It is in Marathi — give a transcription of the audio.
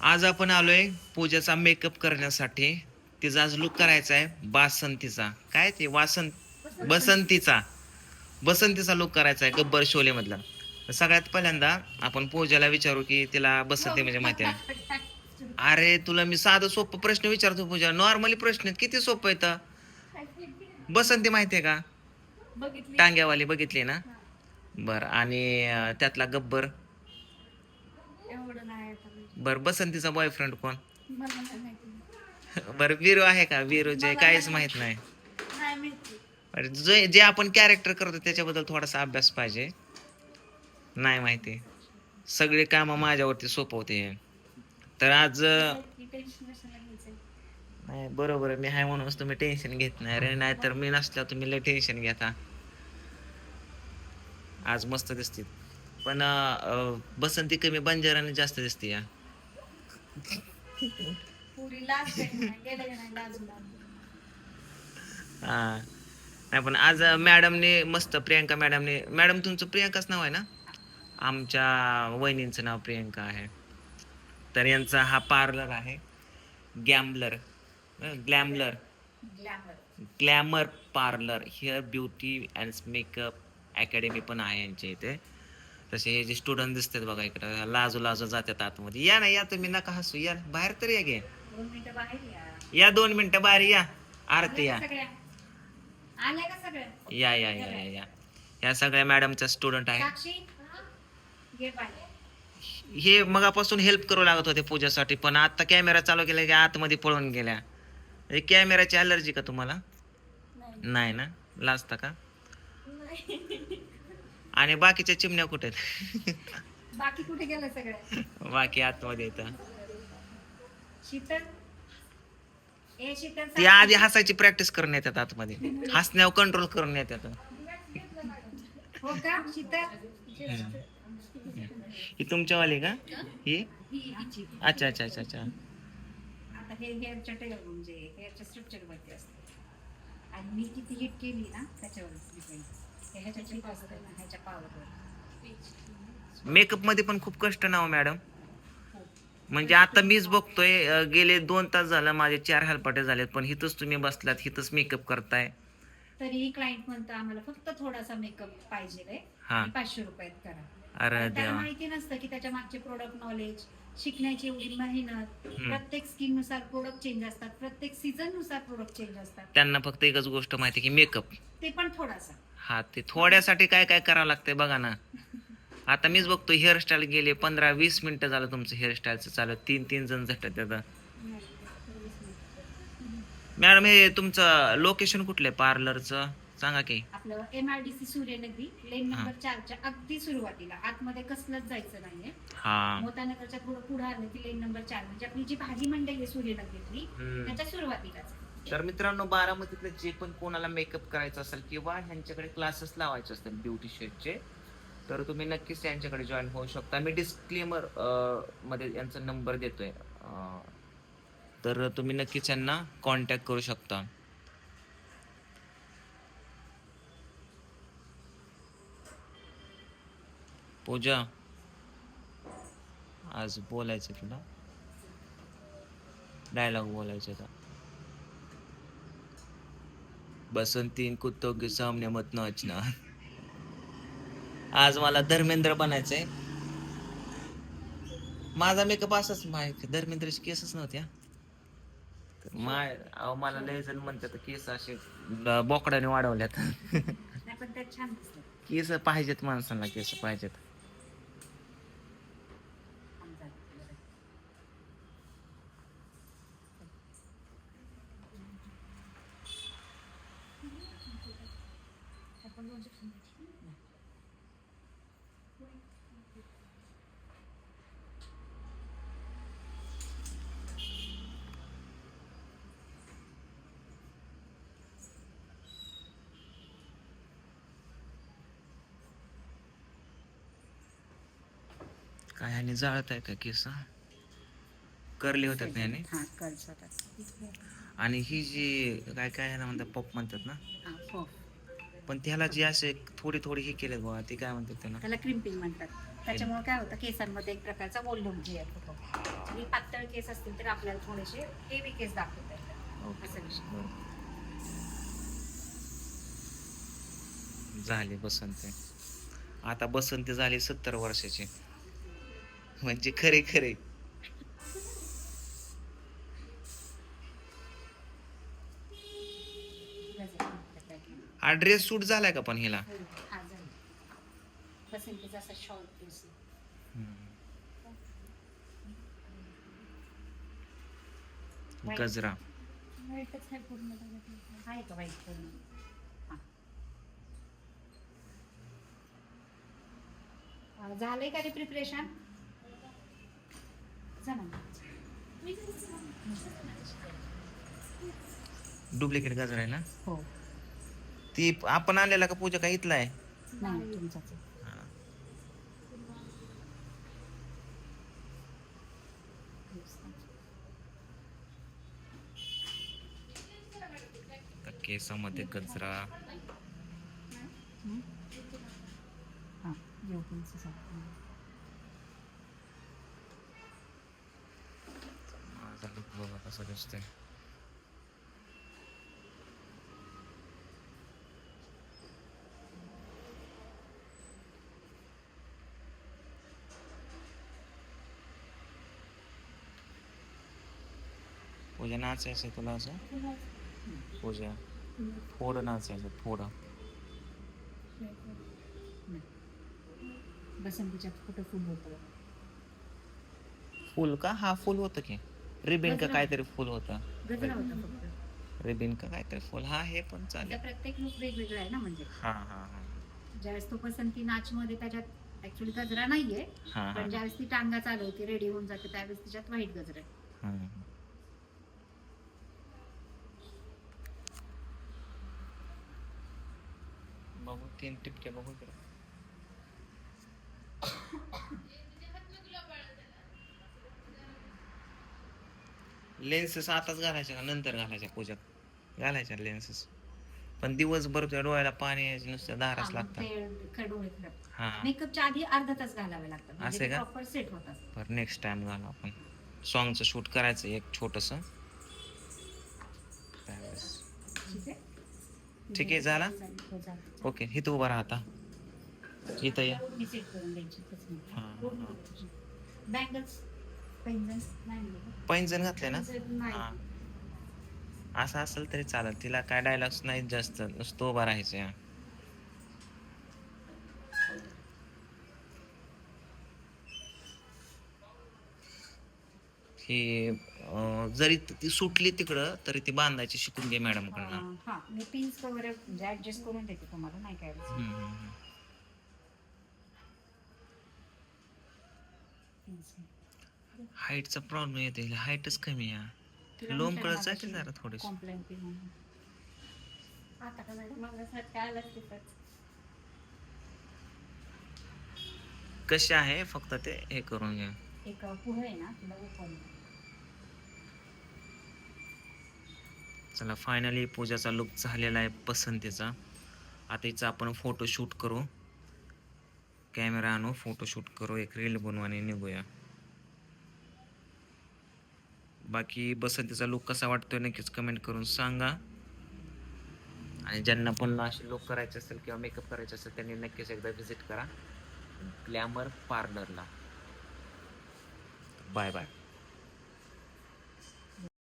आज आपण आलोय पूजाचा मेकअप करण्यासाठी. तिचा आज लुक करायचा आहे बासंतीचा. काय ते? वासंत बसंतीचा. बसंतीचा लुक करायचा आहे गब्बर शोले मधला सगळ्यात पहिल्यांदा आपण पूजाला विचारू की तिला बसंती म्हणजे माहिती आहे. अरे तुला मी साधं सोपं प्रश्न विचारतो पूजा. नॉर्मली प्रश्न किती सोपं येतं बसंती माहिती आहे का? टांग्यावाली बघितली ना? बर. आणि त्यातला गब्बर. बर बसंतीचा बॉयफ्रेंड कोण? मला नाही माहिती बर वीरू आहे का? वीरू जे काहीच माहीत नाही. नाही. माहिती बरं, जे जे आपण कॅरेक्टर करतो त्याच्याबद्दल थोडासा अभ्यास पाहिजे. नाही माहिती. सगळे कामं माझ्यावरती सोपवते. तर आज अं, कशाला नाही बरोबर आहे. मी आहे म्हणूनच तुम्ही टेन्शन घेत नाही रे. नाही तर मी नसल्यावर तुम्ही लय टेन्शन घेता. आज मस्त दिसते. पण अं, बसंती कमी बंजाराने जास्त दिसते या. हा. नाही पण आज मॅडमने मस्त प्रियंका मॅडमने मॅडम तुमचं प्रियंकाच नाव आहे ना? आमच्या वहिनींचं नाव प्रियंका आहे. तर यांचा हा पार्लर आहे. Gambler ग्लॅमलर glamour glamour parlour hair beauty and makeup academy पण आहे यांच्या इथे. तसे हे जे स्टुडंट दिसतात बघा इकडं लाजू लाजू जातात आतमध्ये. या ना या तुम्ही नका हसू या बाहेर तरी या गे दोन मिनिटं बाहेर या. या दोन मिनिटं बाहेर या. आरती या. या या या या या. या सगळ्या मॅडमच्या स्टुडंट आहे. घे हे मगापासून हेल्प करू लागत होते पूजासाठी पण आता कॅमेरा चालू केला की आतमध्ये पळून गेल्या. कॅमेराची अलर्जी का तुम्हाला? नाही. ना? लाजता का? आणि बाकीच्या चिमण्या कुठे आहेत? बाकी कुठे गेलं सगळ्या बाकी आतमध्ये येतं शीतल? ए शीतल ती आधी हसायची प्रॅक्टिस करून येतात आतमध्ये. हसण्यावर कंट्रोल करून येतात. हो का? शीतल? ही तुमच्यावाली का? ही? ही हिची. अच्छा अच्छा अच्छा अच्छा. आता हे हेअरच्या टेलर म्हणजे हेअरच्या स्ट्रक्चर वरती असते. आणि मी किती हिट केली ना त्याच्यावर डिपेंड मेकअपमध्ये पण खूप कष्ट ना हो मॅडम म्हणजे आता मीच बघतोय गेले दोन तास झालं माझे चार हेलपाटे झालेत पण हिथंच तुम्ही बसलात हिथंच मेकअप करताय. तरीही क्लायंट म्हणतो आम्हाला फक्त थोडासा मेकअप पाहिजे हा. पाचशे रुपयात करा. अरे देवा. माहिती नसतं की त्याच्या मागचे प्रोडक्ट नॉलेज शिकण्याची एवढी मेहनत प्रत्येक स्किननुसार प्रोडक्ट चेंज असतात प्रत्येक सीझननुसार प्रोडक्ट चेंज असतात. त्यांना फक्त एकच गोष्ट माहिती की मेकअप ते पण थोडासा. हा ते थोड्यासाठी काय काय करावं लागतंय बघा ना. आता मीच बघतो हेअरस्टाईल गेले पंधरा वीस मिनिटं झालं तुमचं हेअरस्टाईलचं चालू. तीन तीन जण झटत त्याचं मॅडम हे तुमचं लोकेशन कुठलं आहे? पार्लरचं सांगा की. आपलं M R D C Suryanagari lane हा. नंबर चारच्या अगदी सुरुवातीला आतमध्ये कसलंच जायचं नाहीये. हा. मोतानगरच्या थोडं पुढे आलं की लेन नंबर चार म्हणजे आपली जी भाजी मंडई आहे सूर्यनगरीतली हम्म. त्याच्या सुरुवातीलाच. तर मित्रांनो बारामतीतलं जे पण कोणाला मेकअप करायचं असेल किंवा ह्यांच्याकडे क्लासेस लावायचे असतील ब्युटी शेडचे तर तुम्ही नक्कीच यांच्याकडे जॉईन होऊ शकता. मी डिस्क्लेमरमध्ये यांचा नंबर देतोय. अं, तर तुम्ही नक्कीच यांना कॉन्टॅक्ट करू शकता. पूजा. आज बोलायचं तुला. डायलॉग बोलायचं होता बसंती कुत्तों के सामने मत नाचना. आज मला धर्मेंद्र बनायचंय. माझा मेकअप असाच माहिती धर्मेंद्रची केसच नव्हत्या. माय अहो मला लय जण म्हणतात केस असे ब- बोकडाने वाढवल्यात. केस पाहिजेत माणसांना केस पाहिजेत आमचा. आपण दोन section मध्ये. काय ह्याने जाळत आहे का केस? करले होतात ना ह्याने हा कर्ज होतात आणि ही जी काय काय ह्याला म्हणतात पॉप म्हणतात ना? हा हो पण त्याला जी असे थोडी थोडी हे केले बघा ते काय म्हणतात त्याला? त्याला क्रिम्पिंग म्हणतात. त्याच्यामुळे काय होतं केसांमध्ये एक प्रकारचा वॉल्यूम क्लिअर होतो आणि पातळ केस असतील तर आपल्याला थोडेसे हेवी केस दाखवता येतात. असा विषय. झाली बसंती. आता बसंती झाली सत्तर वर्षाची. म्हणजे खरे खरे हा ड्रेस सूट झालाय का पण हिला? हा झालं. बसंतीचा असा शॉर्ट केस गजरा. आहे का वाईट पूर्ण? हा. अं, झालंय का रे प्रिपरेशन डुप्लिकेट गजरा आहे ना? हो. ती आपण आणलेला का पूजा का इथला आहे नाही तुमचाच आहे. आता केसामध्ये गजरा हं? सारखं. माझा लुक बघा कसा दिसतोय पूजा नाचायचं तुला असं? पूजा. थोडं नाचायचं थोडं बसंतीच्या कुठं फुल होतं? फुल का? हा फुल होतं की. रिबिन का. काहीतरी फुल होतं? रिबिन का काहीतरी फुल? हा हे पण चालेल. प्रत्येक लुक वेगवेगळा आहे ना म्हणजे? हा हा हा. ज्यावेळेस तो पसंती नाच मध्ये त्याच्यात ऍक्च्युली गजरा नाहीये पण ज्यावेळेस ती टांगा चालवते रेडी होऊन जाते त्यावेळेस तिच्यात व्हाईट गजरा आहे. बघू तीन टिपके बघू जरा. लेन्सेस आताच घालायच्या का? नंतर घालायच्या पूजात. घालायच्या लेन्सेस पण दिवसभर त्या डोळ्याला पाणी यायचे नुसत्या मग लागतात. हा. मेकअपच्या आधी अर्धा तास घालावे लागतात. असं म्हणजे आहे का? प्रॉपर सेट होतात बरं नेक्स्ट टाइम घालू आपण. सॉंगचं शूट करायचं एक छोटस. ठीक आहे? ठीक आहे, झाला? हो, झालं. ओके इथं उभा राहता इथं या. हा, हा. पैंजण घातले ना? हा. असं असेल तरी चालेल. तिला काय डायलॉग्स नाहीत जास्त. नुसतं उभा राहायचं ही जरी ती सुटली तिकडं तरी ती बांधायची शिकून घे मॅडम कडनं हा. मी पिन्स वगैरे म्हणजे ऍडजस्ट करून देते तुम्हाला नाही काय अडचण. हाईटचा प्रॉब्लेम येते हाईटच कमी आहे. तिला लोंबकळत म्हटलं जाते मागाशी जरा थोडीशी. complaint केली म्हणून. आता का मॅडम माझ्यासाठी आलं तिथंच. कशी आहे? फक्त ते हे करून घ्या एक पुढे आहे ना तिला ओपन चला फायनली पूजाचा लुक झालेला आहे पसंतीचा. आता हिचा आपण फोटोशूट करू. कॅमेरा आणू फोटोशूट करू एक रील बनवू आणि निघूया. बाकी बसंतीचा लुक कसा वाटतोय नक्कीच कमेंट करून सांगा. आणि ज्यांना पण असे लुक करायचे असेल किंवा मेकअप करायचे असेल त्यांनी नक्कीच एकदा व्हिजिट करा. Glamour पार्लरला bye bye